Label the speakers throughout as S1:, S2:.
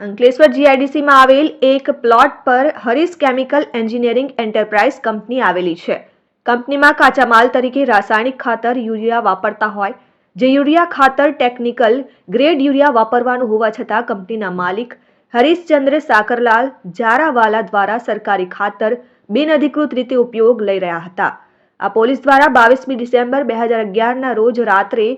S1: અંકલેશ્વર જીઆઈડીસીમાં આવેલ એક પ્લોટ પર Harish chemical engineering enterprise company આવેલી છે. કંપનીમાં કાચા માલ તરીકે રાસાયણિક ખાતર યુરિયા વાપરતા હોય. જે યુરિયા ખાતર ટેકનિકલ ગ્રેડ યુરિયા વાપરવાનું હોવા છતાં કંપનીના માલિક હરીશચંદ્ર સાકરલાલ જારાવાલા દ્વારા સરકારી ખાતર બિનઅધિકૃત રીતે ઉપયોગ લઈ રહ્યા હતા. આ પોલીસ દ્વારા બાવીસમી ડિસેમ્બર બે હજાર અગિયારના રોજ રાત્રે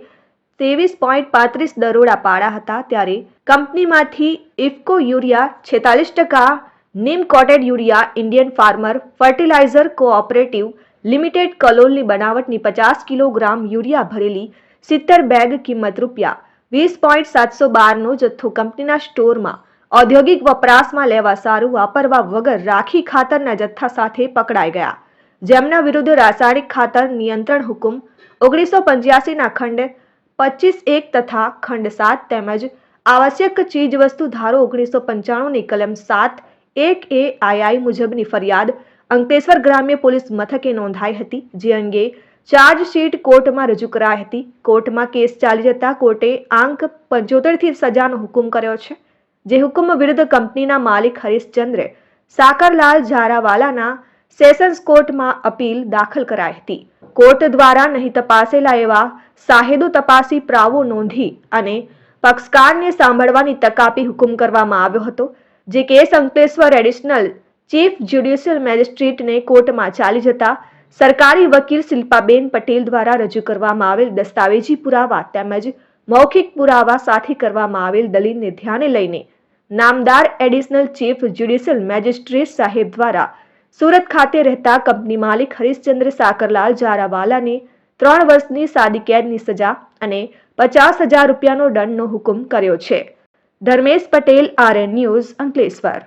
S1: ત્રેવીસ પોઈન્ટ પાંત્રીસ દરોડા પાડા હતા ત્યારે કંપનીમાંથી ઇફકો યુરિયા છેતાલીસ ટકા, neem coated urea, Indian farmer fertiliser cooperative limited કલોલની બનાવટની પચાસ કિલોગ્રામ યુરિયા ભરેલી સિત્તેર બેગ કિંમત રૂપિયા વીસ પોઈન્ટ સાતસો બારનો જથ્થો કંપનીના સ્ટોરમાં ઔદ્યોગિક વપરાશમાં લેવા સારું વાપરવા વગર રાખી ખાતરના જથ્થા સાથે પકડાઈ ગયા. જેમના વિરુદ્ધ રાસાયણિક ખાતર નિયંત્રણ હુકુમ ઓગણીસો પંચ્યાસીના ખંડ પચીસ એક તથા ખંડ સાત તેમજ આવશ્યક ચીજવસ્તુ ધારો ઓગણીસો પંચાણુંની કલમ સાત એક એ આઈઆઈ મુજબની ફરિયાદ અંકલેશ્વર ગ્રામ્ય પોલીસ મથકે નોંધાઈ હતી, જે અંગે ચાર્જશીટ કોર્ટમાં રજૂ કરાઈ હતી. કોર્ટમાં કેસ ચાલી જતા કોર્ટે આંક પંચોતેરથી સજાનો હુકમ કર્યો છે, જે હુકમ વિરુદ્ધ કંપનીના માલિક હરીશચંદ્રે સાકરલાલ ઝારાવાલાના સેશન્સ કોર્ટમાં અપીલ દાખલ કરાઈ હતી. કોર્ટ દ્વારા નહીં તપાસેલા એવા સાહેદો તપાસી પ્રાવો નોંધી અને પક્ષકારને સાંભળવાની તક આપી હુકમ કરવામાં આવ્યો હતો, જે case Ankleshwar additional chief judicial મેજિસ્ટ્રેટને કોર્ટમાં ચાલી જતા સરકારી વકીલ શિલ્પાબેન પટેલ દ્વારા રજૂ કરવામાં આવેલ દસ્તાવેજી પુરાવા તેમજ મૌખિક પુરાવા સાથે કરવામાં આવેલ દલીલને ધ્યાને લઈને નામદાર એડિશનલ ચીફ જ્યુડિશિયલ મેજિસ્ટ્રેટ સાહેબ દ્વારા સુરત ખાતે રહેતા કંપની માલિક હરીશચંદ્ર સાકરલાલ જારાવાલાને ત્રણ વર્ષની સાદી કેદની સજા અને પચાસ હજાર રૂપિયાનો દંડનો હુકમ કર્યો છે. Dharmesh Patel, RN news Ankleshwar.